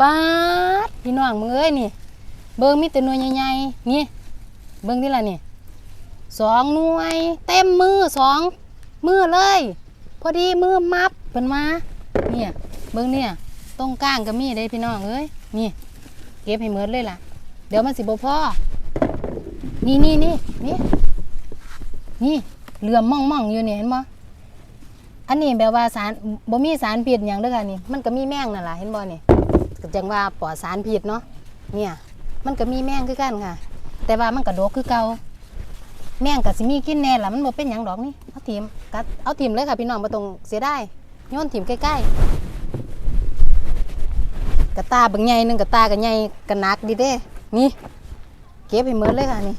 ป๊าดพี่น้องมึงเอ้ยนี่ เบิ่งมีแต่หน่วยใหญ่ๆนี่ เบิ่งนี่ล่ะนี่สองหน่วย เต็มมือสองมือเลย พอดีมือมับเพิ่นมา เนี่ย เบิ่งเนี่ยตรงกลางก็มีได้พี่น้องเอ้ยนี่ เก็บให้หมดเลยล่ะ เดี๋ยวมันสิบ่พอนี่นี่นี่นี่นี่เหลื่อมม่องม่องๆอยู่เนี่ยเห็นบ่อันนี้แบบว่าสารบ่มีสารพิษหยังเด้อค่ะนี่ มันก็มีแมงนั่นล่ะเห็นบ่นี่ จังว่าปลอดสารพิษเนาะเนี่ย มันก็มีแมงคือกันค่ะ แต่ว่ามันก็ดกคือเก่าแมงก็สิมีกินแน่ละมันบ่เป็นหยังดอกนี่เอาถิ่มกัดเอาถิ่มเลยค่ะพี่น้องบ่ต้องเสียดายโยนถิ่มใกล้ๆกระตาบางใหญ่หนึงกระตาก็ใหญ่ก็หนักดีเด้ นี่ เก็บให้หมดเลยค่ะนี่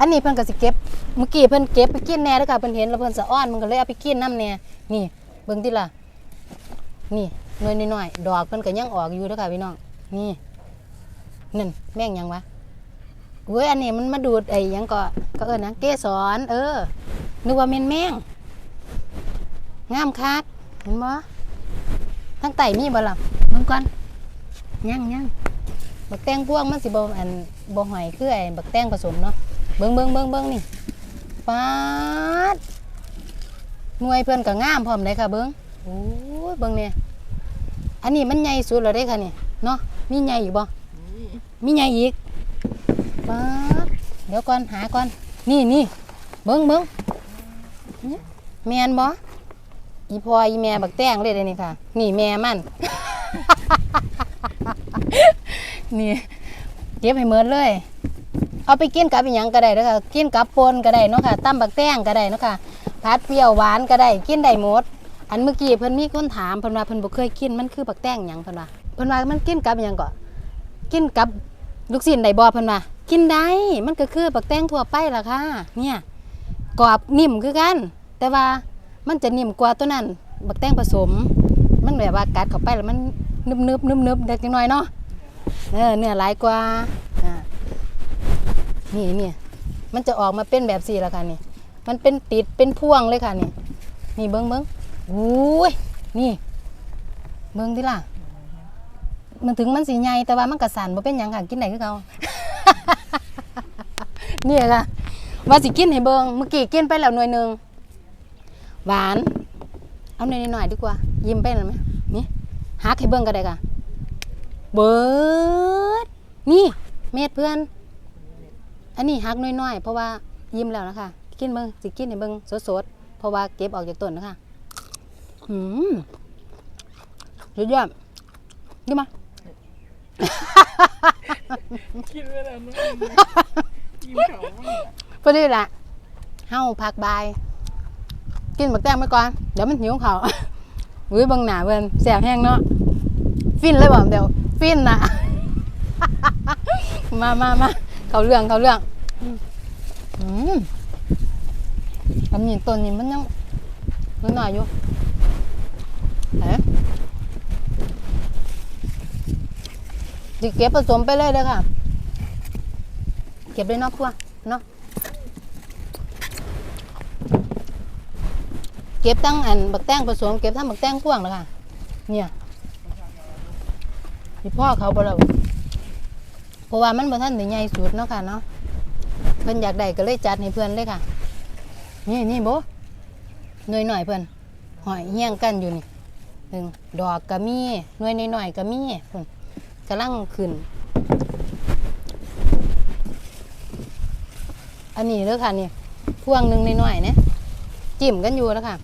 อันนี้เพิ่นก็สิเก็บเมื่อกี้เพิ่นเก็บไปกินแน่เด้อค่ะเพิ่นเห็นแล้วเพิ่นสะอ้อนมันก็เลยเอาไปกินน้ำแน่นี่ เบิ่งติล่ะนี่ หน่วยน้อยๆดอกเพิ่นก็ยังออกอยู่เด้อค่ะพี่น้องนี่นั่นแม่งยังวะเว้ยอันนี้มันมาดูดไอ้ยังก็ก็เอิ้นหยังเกสรเออนึกว่าแม่นแมงงามคักเห็นบ่ทั้งไตมีบ่ล่ะเบิ่งก่อนยังยังบักแตงพวงมันสิบ่อันบ่หอยคือไอ้บักแตงผสมเนาะเบิ่งเบิ่งเบิ่งเบิ่งนี่ปาดหน่วยเพิ่นก็งามพร้อมเลยค่ะเบิ่งโอ้ยเบิ่งเนี่ย อันนี้มันใหญ่สุดแล้วเด้ค่ะนี่เนาะมีใหญ่อีกบ่มีใหญ่อีกป๊าเดี๋ยวก่อนหาก่อน นี่นี่เบิ่งเบิ่งแมนบ่อีพออีแม่บักแตงเลยเด้นี่ค่ะ นี่แม่มันนี่เก็บให้หมดเลย เอาไปกินกับอีหยังก็ได้เด้อค่ะกินกับปนก็ได้เนาะค่ะตำบักแตงก็ได้เนาะค่ะผัดเปรี้ยวหวานก็ได้ กินได้หมด อันเมื่อกี้เพิ่นมีคนถามเพิ่นว่าเพิ่นบ่เคยกินมันคือบักแตงหยังเพิ่นว่าเพิ่นว่ามันกินกับอีหยังก็กินกับลูกชิ้นได้บ่เพิ่นว่ากินได้มันก็คือบักแตงทั่วไปล่ะค่ะ เนี่ยกรอบนิ่มคือกัน แต่ว่ามันจะนิ่มกว่าตัวนั้นบักแตงผสม มันแบบว่ากัดเข้าไปแล้วมันนึบๆนึบๆเด็กน้อยเนาะเออเนี่ยหลายกว่าอ่านี่เนี่ยมันจะออกมาเป็นแบบสี่ละค่ะนี่มันเป็นติดเป็นพ่วงเลยค่ะนี่นี่เบิ้งเบิ้ง อุ้ยนี่เบิ้งที่ล่ะ มันถึงมันสีใหญ่แต่ว่ามันกระสันบ่เป็นหยังค่ะกินไหนคือเขา นี่ยค่ะว่าสิกินให้เบิ้งเมื่อกี้กินไปแล้วหน่วยหนึ่งหวาน เอาหน่อยหน่อยๆดีกว่า ยิ้มไปหน่อยไหมนี่หักให้เบิ้งก็ได้ค่ะเบิดนี่เม็ดเพื่อน อันนี้หักน้อยๆ เพราะว่ายิ้มแล้วนะคะกินเบิ่งสิกินให้เบิ่งสดๆเพราะว่าเก็บออกจากต้นนะคะ อืมสุดยอดนี่มาคิดไว้แล้วนะกินเขาบ้างพอดีละเฮาพักบาย กินบักแตงไปก่อน เดี๋ยวมันหิวเขาวอุ้ยเบังหนาเพื่อนแสบแห้งเนาะ ฟินเลยบ่เดี๋ยว ฟินนะมามามาเขาเรื่องเขาเรื่องอืมอันนี้ต้นนี้มันยังมันหน่อยอยู่ เอ๊ะดิเก็บผสมไปเลยเลยค่ะ เก็บได้นอกครัวเนาะเก็บตั้งอันบักแตงผสมเก็บทั้งบักแตงพ่วงเลยค่ะ เนี่ยพี่พ่อเขาบ่เราเพราะว่ามันบ่ทันได้ใหญ่สุดเนาะค่ะเนาะเพิ่นอยากได้ก็เลยจัดให้เพื่อนเลยค่ะ นี่นี่โบหน่วยหน่อยเพื่อนหอยเฮี้ยงกันอยู่นี่ หนึ่งดอกก็มีหน่วยหน่อยๆก็มีเพิ่นกำลังขึ้น อันนี้เด้อค่ะนี่พวงหนึ่งหน่อยๆเนี่ยจิ้มกันอยู่แล้วค่ะ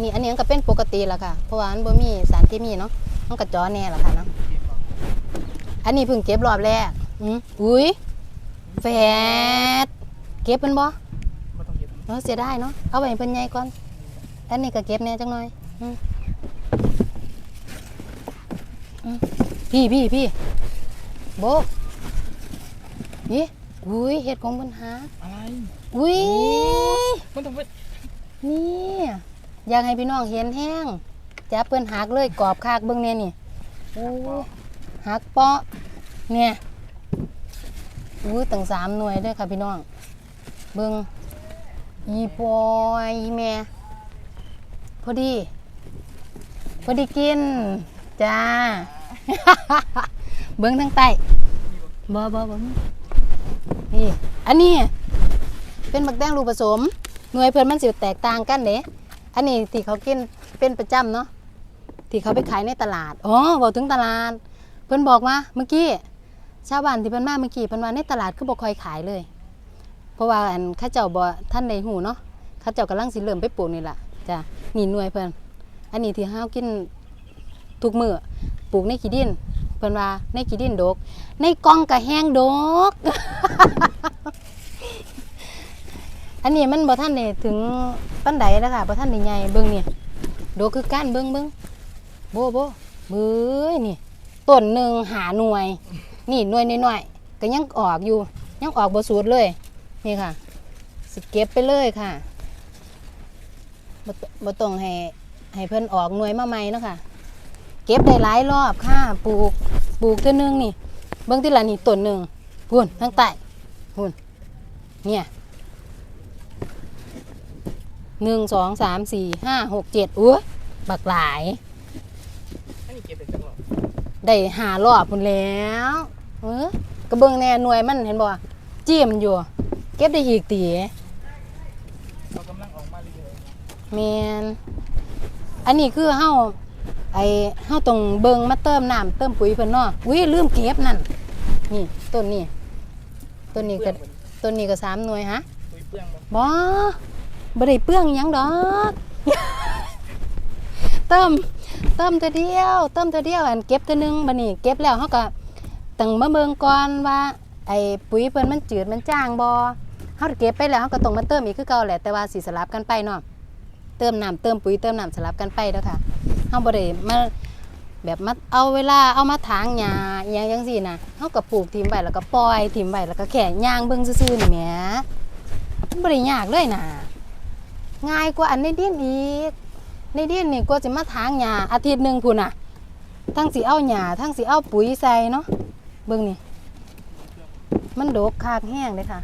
นี่อันนี้มันก็เป็นปกติแล้วค่ะ เพราะว่ามันบ่มีสารเคมีเนาะมันก็จ้อแน่แล้วค่ะเนาะอันนี้เพิ่งเก็บรอบแรกอืมอุ้ยแฟดเก็บเป็นบ่ก็ต้องเก็บเนาะเสียดายเนาะเอาไปให้เพิ่นใหญ่ก่อนอันนี้ก็เก็บแหน่จังหน่อยอืมอืม พี่พี่พี่โบกนี่อุ้ยเห็ดของเพิ่นหาอะไรอุ้ยมันต้องเป็นนี่อยากให้พี่น้องเห็นแห้งจับเพิ่นหักเลยกรอบคากเบิ่งแน่นี่โอ้ยหักเปาะเนี่ยอุ้ยตั้งสามหน่วยเด้อค่ะพี่น้อง เบิ่งอีปอยอีแม่พอดี พอดีกิน จ้า เบิ้งทางใต้บ่บ่บ่นี่ อันนี้ เป็นบักแตงลูกผสม หน่วยเพิ่นมันสิแตกต่างกันเด้อันนี้ที่เขากินเป็นประจำเนาะที่เขาไปขายในตลาดอ๋อบอกถึงตลาด เพิ่นบอกมาเมื่อกี้ชาวบ้านที่เพิ่นมาเมื่อกี้เพิ่นว่าในตลาดคือบ่ค่อยขายเลย เพราะว่าอันข้าเจ้าบ่ท่านได้หูเนาะข้าเจ้ากำลังสิเริ่มไปปลูกนี่ล่ะจ้ะนี่หน่วยเพิ่นอันนี้ที่เฮากิน ทุกมือปลูกในขี้ดินเพิ่นว่าในขี้ดินดก ในกล่องก็แห้งดก อันนี้มันบ่ทันได้ถึงปานใดนะคะบ่ทันได้ใหญ่เบิ่งนี่ดกคือกันเบิ่งเบิ่งโบโบเบ้ยนี่ต้นหนึ่งหาหน่วย นี่หน่วยน้อยๆก็ยังออกอยู่ ยังออกบ่สุดเลย นี่ค่ะ สิเก็บไปเลยค่ะบ่ตบ่ต้องให้ให้เพิ่นออกหน่วยมาใหม่เนาะค่ะ เก็บได้หลายรอบค่ะปลูกปลูกเทื่อนึงนี่ เบิ่งที่ละนี่ต้นหนึ่งพุ่นทั้งใต้พุ่นเนี่ยหนึ่งสองสามสี่ห้าหกเจ็ดอุ้ยบักหลายอันนี้เก็บเป็นจังหวะได้หารอบพุ่นแล้วเออกระเบื้องแน่หน่วยมันเห็นบ่จี้มันอยู่ เก็บได้อีกตีเรากำลังออกมาเรื่อยแมนอันนี้คือเฮา ไอเฮาต้องเบิ่งมาเติมน้ำเติมปุ๋ยเพิ่นเนาะอุ้ยลืมเก็บนั่นนี่ต้นนี้ต้นๆนี้เปลืก็องมันต้นนี้ก็สามหน่วยฮะปุ๋ยเปลืองมันบ่บ่ได้เปลืองหยังดอกเติมเติมเท่าเดียวเติมเท่าเดียวอันเก็บเท่านึงบัดนี้เก็บแล้วเฮาก็ต้องมาเบิ่งก่อนว่าไอ้ปุ๋ยเพิ่นมันจืดมันจางบ่เฮาเก็บไปแล้วเฮาก็ต้องมาเติมอีกคือเก่าแหละแต่ว่าสิสลับกันไปเนาะเติมน้ำเติมปุ๋ยเติมน้ำสลับกันไปเด้อค่ะ เฮาบ่ได้มาแบบมาเอาเวลาเอามาถางหญ้าอหยังจังซี่นะเฮาก็ปลูกทิ้งไว้แล้วก็ปล่อยทิ้งไว้แล้วก็แค่ย่างเบิ่งซื่อๆนี่แหมมันบริยากเลยนะง่ายกว่าอันในดินอีก ในดินนี่ก็จะมาทางหญ้าอาทิตย์หนึ่งพุ่นอะ ทั้งสีเอาหญ้าทั้งสีเอาปุ๋ยใส่เนาะเบิ่งนี่ มันโดกคากแห้งเลยค่ะ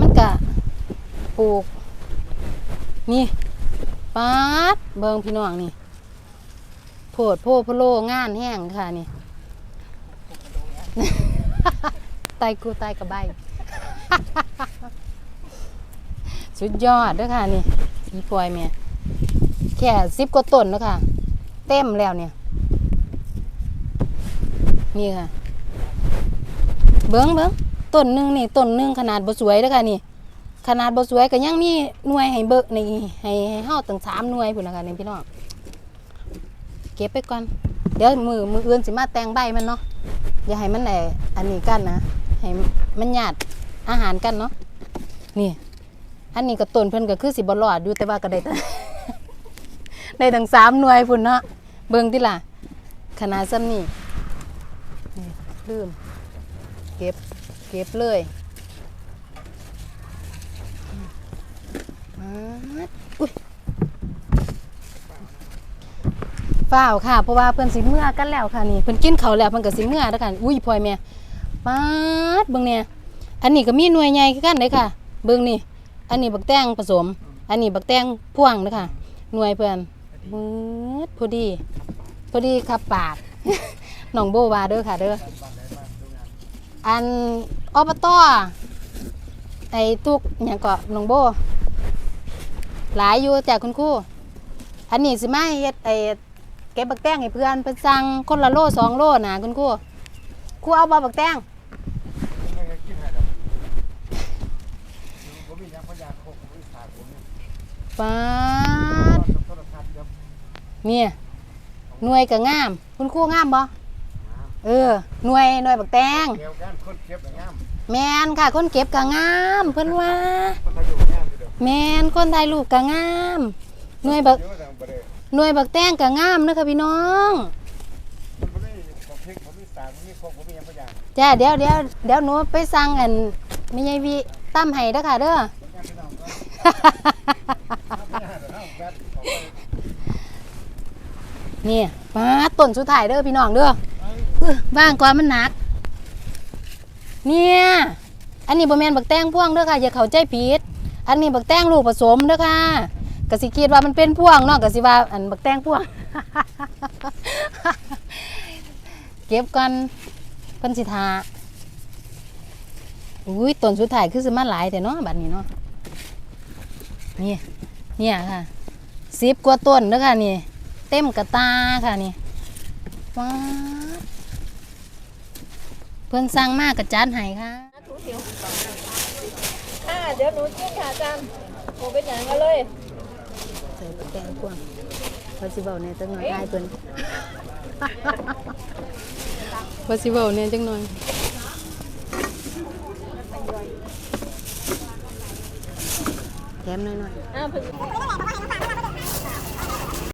มันกะปลูก นี่ปาดเบิ่งพี่น้องนี่ ดโพโพโลงานแห้งค่ะนี่ไตกูไตกระใบ สุดยอดด้วยค่ะนี่สีพลอยเมียแค่สิบกว่าต้นแล้วค่ะ เต็มแล้วเนี่ย นี่ค่ะ เบิ้งเบิ้งต้นหนึ่งนี่ต้นหนึ่งขนาดบ่สวยเด้วยค่ะนี่ขนาดบ่สวยก็ยังมีหน่วยให้เบิกนี่ให้ให้เฮาตั้งสามหน่วยพุ่นนะคะนี่พี่น้อง ก็บไปก่อน เดี๋ยวมือมืออื่นสิมาแต่งใบมันเนาะอย่าให้มันไอ้อันนี้กันนะให้มันหยาดอาหารกันเนาะนี่อันนี้ก็ต้นเพิ่นก็คือสิบ่รอดอยู่แต่ว่าก็ได้ตั้งได้ทั้งสามหน่วยพุ่นเนาะเบิ่งติล่ะขนาดซ้ำนี่นี่ลืมเก็บเก็บเลยอืมอุ๊ย ฝ้าวค่ะ เพราะว่าเพิ่นสิเมื่อกันแล้วค่ะนี่เพิ่นกินเขาวแล้วเพิ่นก็สิเมื่อแล้วกันอุ้ยพลอยแม่ป๊าดเบิ่งเนี่ยอันนี้ก็มีหน่วยใหญ่คือกันเด้ค่ะ เบิ่งนี่ อันนี้บักแตงผสม อันนี้บักแตงพ่วงนะคะหน่วยเพื่อนมืดพอดี พอดีครับปากน้องโบวาเด้อค่ะเด้ออันอบตไอ้ทุกอย่างก็น้องโบ หลายอยู่จกคุณครูอันนี้สิมาเฮ็ดไอ้ เก็บบักแตงให้เพื่อนเพิ่นสั่งคนละโลสองโลนะคุณครูครูเอาบ่บักแตงไม่ได้กินอะไรหรอกผมมียังพยาโคกผมมีขาดผมเนี่ยป๊าดโทรศัพท์เดี๋ยวเนี่ยหน่วยก็งาม คุณครูงามบ่เออหน่วยหน่วยบักแตงเกี่ยวกันคนเก็บอย่างงามแมนค่ะ คนเก็บก็งาม เพิ่นว่าคนไทยอยู่งามเดียวแมนคนถ่ายรูปก็งามหน่วยบัก หน่วยบักแตงก็งามเด้อค่ะพี่น้องมันบ่ได้ผมพริกผมมีสารผมมีโคกผมมียังพยาจ้าเดี๋ยวเดี๋ยวเดี๋ยวหนูไปสั่งอันไม่ใช่วิตั้มให้เด้อค่ะเด้อผมยังพี่น้องก็เอาแป๊บเอาไปนี่มาต้นสุดท้ายเด้อพี่น้องเด้อเอ้ยอื้อว่างกว่ามันหนัก เนี่ย อันนี้บ่แม่นบักแตงพ่วงเด้อค่ะ อย่าเข้าใจผิด อันนี้บักแตงลูกผสมเด้อค่ะ ก็สิคิดว่ามันเป็นพ่วงเนาะก็สิว่าอันบักแตงพ่วง เก็บก่อนเพิ่นสิทาอุ้ยต้นสุดท้ายคือสิมาหลายแต่เนาะบัดนี้เนาะนี่เนี่ยค่ะสิบกว่าต้นเด้อค่ะนี่ เต็มกระตาค่ะนี่ว้าเพิ่นสั่งมากกระจัดให้ค่ะค่ะเดี๋ยวหนูจิ้มค่ะอาจารย์โมเป็นอย่างกันเลย ใส่ปแกงกวางว่าสิเว้าเนี่ยจังหน่อยได้เพิ่นว่าสิเว้าเนี่ยจังหน่อยแถมหน่อยหน่อย